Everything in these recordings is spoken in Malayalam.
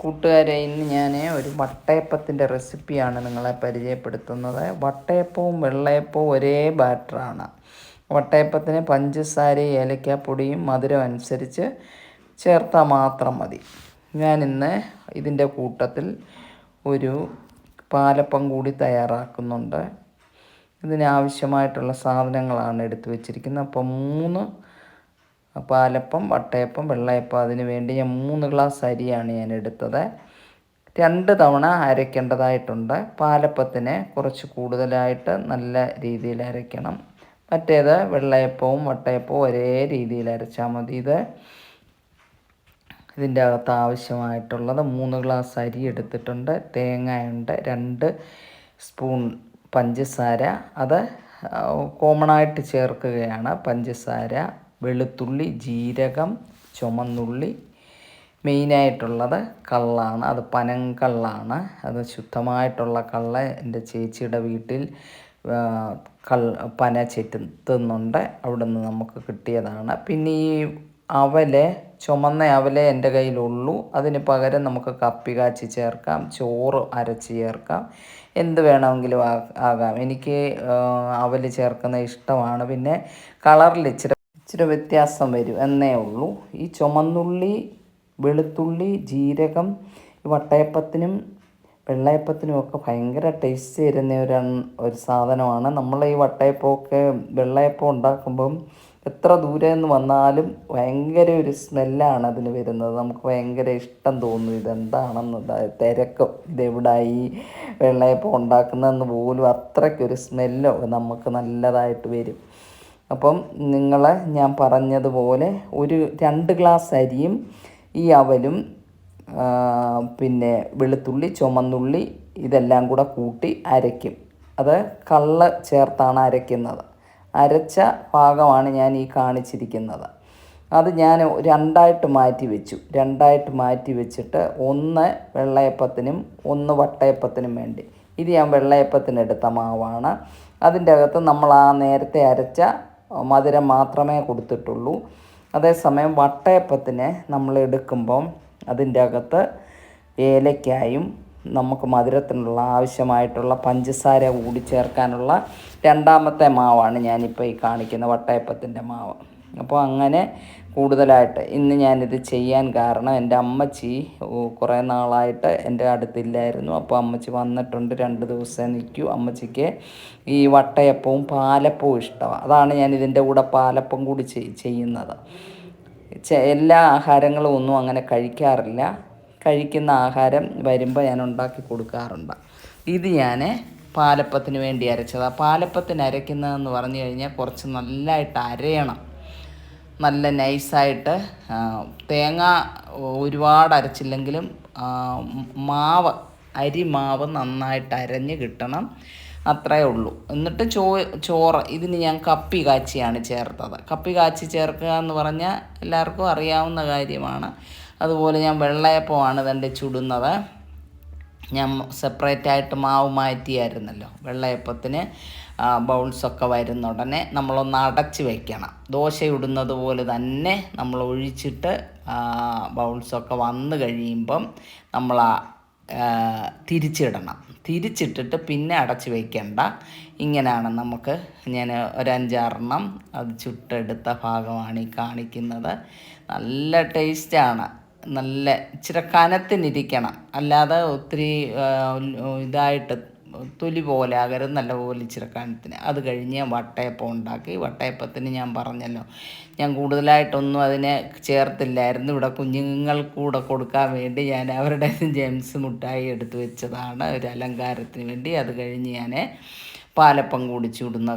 കൂട്ടുകാരെ ഇന്ന് ഞാൻ ഒരു വട്ടയപ്പത്തിന്റെ റെസിപ്പിയാണ് നിങ്ങളെ പരിചയപ്പെടുത്തുന്നത്. വട്ടയപ്പവും വെള്ളയപ്പവും ഒരേ ബാറ്ററാണ്. വട്ടയപ്പത്തിന് പഞ്ചസാര ഏലക്കാപ്പൊടിയും മധുരം അനുസരിച്ച് ചേർത്താൽ മാത്രം മതി. ഞാൻ ഇന്ന് ഇതിന്റെ കൂട്ടത്തിൽ ഒരു പാലപ്പം കൂടി തയ്യാറാക്കുന്നുണ്ട്. ഇതിനാവശ്യമായിട്ടുള്ള സാധനങ്ങളാണ് എടുത്തു വച്ചിരിക്കുന്നത്. അപ്പോൾ മൂന്ന് പാലപ്പം വട്ടയപ്പം വെള്ളയപ്പം അതിന് വേണ്ടി ഞാൻ മൂന്ന് ഗ്ലാസ് അരിയാണ് ഞാൻ എടുത്തത്. രണ്ട് തവണ അരയ്ക്കേണ്ടതായിട്ടുണ്ട്. പാലപ്പത്തിന് കുറച്ച് കൂടുതലായിട്ട് നല്ല രീതിയിൽ അരയ്ക്കണം. മറ്റേത് വെള്ളയപ്പവും വട്ടയപ്പവും ഒരേ രീതിയിൽ അരച്ചാൽ മതി. ഇത് ഇതിന്റെ അകത്ത് ആവശ്യമായിട്ടുള്ളത് മൂന്ന് ഗ്ലാസ് അരി എടുത്തിട്ടുണ്ട്. തേങ്ങയുണ്ട് രണ്ട് സ്പൂൺ പഞ്ചസാര. അത് കോമണായിട്ട് ചേർക്കുകയാണ് പഞ്ചസാര. വെളുത്തുള്ളി ജീരകം ചുമന്നുള്ളി മെയിനായിട്ടുള്ളത് കള്ളാണ്. അത് പനം കള്ളാണ്. അത് ശുദ്ധമായിട്ടുള്ള കള്ള എന്റെ ചേച്ചിയുടെ വീട്ടിൽ കൾ പന ചെത്തുന്നുണ്ട് അവിടെ നിന്ന് നമുക്ക് കിട്ടിയതാണ്. പിന്നെ ഈ അവൽ ചുമന്ന അവലേ എന്റെ കയ്യിലുള്ളൂ. അതിന് പകരം നമുക്ക് കപ്പി കാച്ചി ചേർക്കാം ചോറ് അരച്ച് ചേർക്കാം. എന്ത് വേണമെങ്കിലും ആകാം. എനിക്ക് അവൽ ചേർക്കുന്ന ഇഷ്ടമാണ്. പിന്നെ കളറിൽ ഇച്ചിരി ഇച്ചിരി വ്യത്യാസം വരും എന്നേ ഉള്ളൂ. ഈ ചുമന്നുള്ളി വെളുത്തുള്ളി ജീരകം വട്ടയപ്പത്തിനും വെള്ളയപ്പത്തിനും ഒക്കെ ഭയങ്കര ടേസ്റ്റ് തരുന്ന ഒരു ഒരു സാധനമാണ്. നമ്മൾ ഈ വട്ടയപ്പമൊക്കെ വെള്ളയപ്പം ഉണ്ടാക്കുമ്പം എത്ര ദൂരെ നിന്ന് വന്നാലും ഭയങ്കര ഒരു സ്മെല്ലാണ് അതിന് വരുന്നത്. നമുക്ക് ഭയങ്കര ഇഷ്ടം തോന്നും ഇതെന്താണെന്ന് തിരക്കും ഇതെവിടായി വെള്ളയപ്പം ഉണ്ടാക്കുന്നതെന്ന് പോലും അത്രയ്ക്കൊരു സ്മെല്ലോ നമുക്ക് നല്ലതായിട്ട് വരും. അപ്പം നിങ്ങളെ ഞാൻ പറഞ്ഞതുപോലെ ഒരു രണ്ട് ഗ്ലാസ് അരിയും ഈ അവലും പിന്നെ വെളുത്തുള്ളി ചുമന്നുള്ളി ഇതെല്ലാം കൂടെ കൂട്ടി അരയ്ക്കും. അത് കള്ള് ചേർത്താണ് അരയ്ക്കുന്നത്. അരച്ച ഭാഗമാണ് ഞാൻ ഈ കാണിച്ചിരിക്കുന്നത്. അത് ഞാൻ രണ്ടായിട്ട് മാറ്റി വെച്ചു. രണ്ടായിട്ട് മാറ്റി വെച്ചിട്ട് ഒന്ന് വെള്ളയപ്പത്തിനും ഒന്ന് വട്ടയപ്പത്തിനും വേണ്ടി. ഇത് ഞാൻ വെള്ളയപ്പത്തിനെടുത്ത മാവാണ്. അതിന്റെ അകത്ത് നമ്മൾ ആ നേരത്തെ അരച്ച മധുരം മാത്രമേ കൊടുത്തിട്ടുള്ളൂ. അതേസമയം വട്ടയപ്പത്തിനെ നമ്മൾ എടുക്കുമ്പം അതിന്റെ അകത്ത് ഏലക്കായും നമുക്ക് മധുരത്തിനുള്ള ആവശ്യമായിട്ടുള്ള പഞ്ചസാര കൂടി ചേർക്കാനുള്ള രണ്ടാമത്തെ മാവാണ് ഞാനിപ്പോൾ ഈ കാണിക്കുന്ന വട്ടയപ്പത്തിന്റെ മാവ്. അപ്പോൾ അങ്ങനെ കൂടുതലായിട്ട് ഇന്ന് ഞാനിത് ചെയ്യാൻ കാരണം എന്റെ അമ്മച്ചി കുറേ നാളായിട്ട് എന്റെ അടുത്തില്ലായിരുന്നു. അപ്പോൾ അമ്മച്ചി വന്നിട്ടുണ്ട് രണ്ട് ദിവസം നിൽക്കൂ. അമ്മച്ചിക്ക് ഈ വട്ടയപ്പവും പാലപ്പവും ഇഷ്ടമാണ് അതാണ് ഞാൻ ഇതിന്റെ കൂടെ പാലപ്പം കൂടി ചെയ്യുന്നത്. എല്ലാ ആഹാരങ്ങളും ഒന്നും അങ്ങനെ കഴിക്കാറില്ല. കഴിക്കുന്ന ആഹാരം വരുമ്പോൾ ഞാൻ ഉണ്ടാക്കി കൊടുക്കാറുണ്ട്. ഇത് ഞാൻ പാലപ്പത്തിന് വേണ്ടി അരച്ചതാണ് പാലപ്പത്തിന് അരയ്ക്കുന്നതെന്ന് പറഞ്ഞു കഴിഞ്ഞാൽ കുറച്ച് നല്ലതായിട്ട് അരയണം. നല്ല നൈസായിട്ട് തേങ്ങ ഒരുപാട് അരച്ചില്ലെങ്കിലും മാവ് അരി മാവ് നന്നായിട്ട് അരഞ്ഞ് കിട്ടണം. അത്രയേ ഉള്ളൂ. എന്നിട്ട് ചോ ചോറ് ഇതിന് ഞാൻ കപ്പി കാച്ചിയാണ് ചേർത്തത്. കപ്പി കാച്ചി ചേർക്കുക എന്ന് പറഞ്ഞാൽ എല്ലാവർക്കും അറിയാവുന്ന കാര്യമാണ്. അതുപോലെ ഞാൻ വെള്ളയപ്പമാണ് ഇതെന്റെ ചുടുന്നത്. ഞാൻ സെപ്പറേറ്റ് ആയിട്ട് മാവ് മാറ്റിയായിരുന്നല്ലോ. വെള്ളയപ്പത്തിന് ബൗൾസൊക്കെ വരുന്ന ഉടനെ നമ്മളൊന്ന് അടച്ച് വെക്കണം. ദോശ ഇടുന്നത് പോലെ തന്നെ നമ്മൾ ഒഴിച്ചിട്ട് ബൗൾസൊക്കെ വന്നു കഴിയുമ്പം നമ്മൾ തിരിച്ചിടണം. തിരിച്ചിട്ടിട്ട് പിന്നെ അടച്ച് വയ്ക്കേണ്ട ഇങ്ങനെയാണ് നമുക്ക് ഞാൻ ഒരഞ്ചാറെണ്ണം അത് ചുട്ടെടുത്ത ഭാഗമാണ് ഈ കാണിക്കുന്നത്. നല്ല ടേസ്റ്റാണ് നല്ല ഇച്ചിരി കനത്തിനിരിക്കണം. അല്ലാതെ ഒത്തിരി ഇതായിട്ട് തൊലി പോലെ അകരം നല്ലപോലെ ഇച്ചിരി കനത്തിന്. അത് കഴിഞ്ഞ് വട്ടയപ്പം ഉണ്ടാക്കി. വട്ടയപ്പത്തിന് ഞാൻ പറഞ്ഞല്ലോ ഞാൻ കൂടുതലായിട്ടൊന്നും അതിനെ ചേർത്തില്ലായിരുന്നു. ഇവിടെ കുഞ്ഞുങ്ങൾക്കൂടെ കൊടുക്കാൻ വേണ്ടി ഞാൻ അവരുടെ ജെംസ് മുട്ടായി എടുത്തു വെച്ചതാണ് ഒരു അലങ്കാരത്തിന് വേണ്ടി. അത് കഴിഞ്ഞ് ഞാൻ പാലപ്പം കൂടി ചൂടുന്ന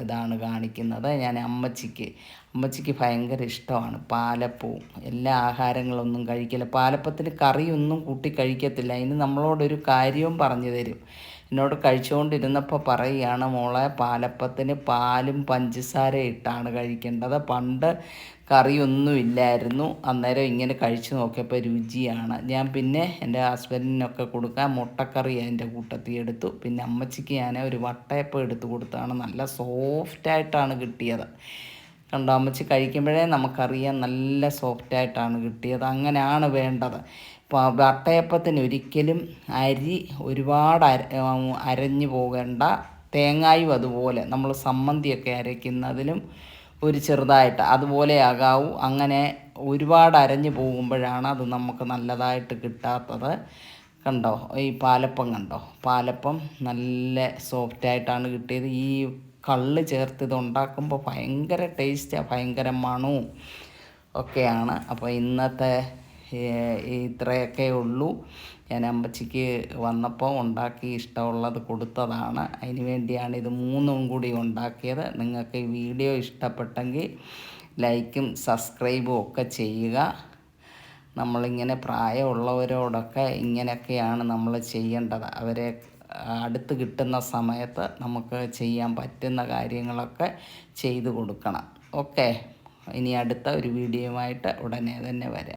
ഇതാണ് കാണിക്കുന്നത്. ഞാൻ അമ്മച്ചിക്ക് അമ്മച്ചിക്ക് ഭയങ്കര ഇഷ്ടമാണ് പാലപ്പവും. എല്ലാ ആഹാരങ്ങളൊന്നും കഴിക്കില്ല. പാലപ്പത്തിന് കറിയൊന്നും കൂട്ടി കഴിക്കത്തില്ല. അതിന് നമ്മളോടൊരു കാര്യവും പറഞ്ഞു തരും. എന്നോട് കഴിച്ചുകൊണ്ടിരുന്നപ്പോൾ പറയുകയാണ് മോളെ പാലപ്പത്തിന് പാലും പഞ്ചസാര ഇട്ടാണ് കഴിക്കേണ്ടത്. പണ്ട് കറിയൊന്നും ഇല്ലായിരുന്നു. അന്നേരം ഇങ്ങനെ കഴിച്ചു നോക്കിയപ്പോൾ രുചിയാണ്. ഞാൻ പിന്നെ എന്റെ ഹസ്ബൻഡിനൊക്കെ കൊടുക്കാൻ മുട്ടക്കറി എന്റെ കൂട്ടത്തിൽ എടുത്തു. പിന്നെ അമ്മച്ചിക്ക് ഞാൻ ഒരു വട്ടയപ്പം എടുത്തു കൊടുത്താണ് നല്ല സോഫ്റ്റായിട്ടാണ് കിട്ടിയത്. കണ്ടോ അമ്മച്ചി കഴിക്കുമ്പോഴേ നമുക്കറിയാം നല്ല സോഫ്റ്റായിട്ടാണ് കിട്ടിയത്. അങ്ങനെയാണ് വേണ്ടത്. വട്ടയപ്പത്തിന് ഒരിക്കലും അരി ഒരുപാട് അര അരഞ്ഞു പോകേണ്ട. തേങ്ങായും അതുപോലെ നമ്മൾ സമ്മന്തിയൊക്കെ അരയ്ക്കുന്നതിലും ഒരു ചെറുതായിട്ട് അതുപോലെ ആകാവൂ. അങ്ങനെ ഒരുപാട് അരഞ്ഞു പോകുമ്പോഴാണ് അത് നമുക്ക് നല്ലതായിട്ട് കിട്ടാത്തത്. കണ്ടോ? ഈ പാലപ്പം കണ്ടോ? പാലപ്പം നല്ല സോഫ്റ്റായിട്ടാണ് കിട്ടിയത്. ഈ കള്ള് ചേർത്ത് ഇത് ഉണ്ടാക്കുമ്പോൾ ഭയങ്കര ടേസ്റ്റാണ് ഭയങ്കര മണവും ഒക്കെയാണ്. അപ്പോൾ ഇന്നത്തെ ഇത്രയൊക്കെ ഉള്ളൂ. ഞാൻ അമ്പച്ചിക്ക് വന്നപ്പോൾ ഉണ്ടാക്കി ഇഷ്ടമുള്ളത് കൊടുത്തതാണ്. അതിന് വേണ്ടിയാണ് ഇത് മൂന്നും കൂടി ഉണ്ടാക്കിയത്. നിങ്ങൾക്ക് ഈ വീഡിയോ ഇഷ്ടപ്പെട്ടെങ്കിൽ ലൈക്കും സബ്സ്ക്രൈബും ഒക്കെ ചെയ്യുക. നമ്മളിങ്ങനെ പ്രായമുള്ളവരോടൊക്കെ ഇങ്ങനെയൊക്കെയാണ് നമ്മൾ ചെയ്യേണ്ടത്. അവരെ അടുത്ത് കിട്ടുന്ന സമയത്ത് നമുക്ക് ചെയ്യാൻ പറ്റുന്ന കാര്യങ്ങളൊക്കെ ചെയ്തു കൊടുക്കണം. ഓക്കെ. ഇനി അടുത്ത ഒരു വീഡിയോയുമായിട്ട് ഉടനെ തന്നെ വരാം.